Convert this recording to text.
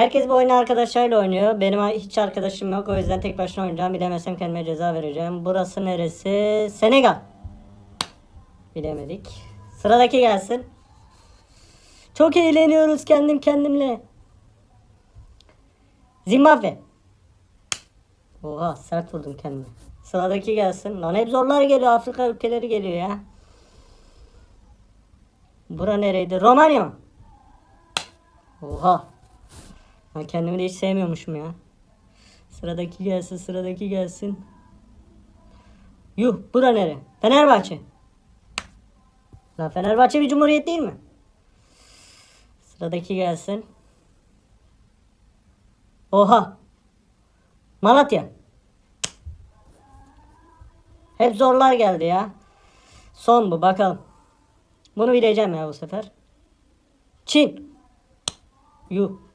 Herkes bu oyunu arkadaşlarıyla oynuyor. Benim hiç arkadaşım yok. O yüzden tek başına oynayacağım. Bilemezsem kendime ceza vereceğim. Burası neresi? Senegal. Bilemedik. Sıradaki gelsin. Çok eğleniyoruz kendim kendimle. Zimbabwe. Oha sert vurdum kendimi. Sıradaki gelsin. Lan hep zorlar geliyor. Afrika ülkeleri geliyor ya. Bura nereydi? Romanya mı? Oha. Ben kendimi de hiç sevmiyormuşum ya. Sıradaki gelsin, sıradaki gelsin. Yuh, bura nere? Fenerbahçe. Lan Fenerbahçe bir cumhuriyet değil mi? Sıradaki gelsin. Oha. Malatya. Hep zorlar geldi ya. Son bu bakalım. Bunu bileceğim ya bu sefer. Çin. Yuh.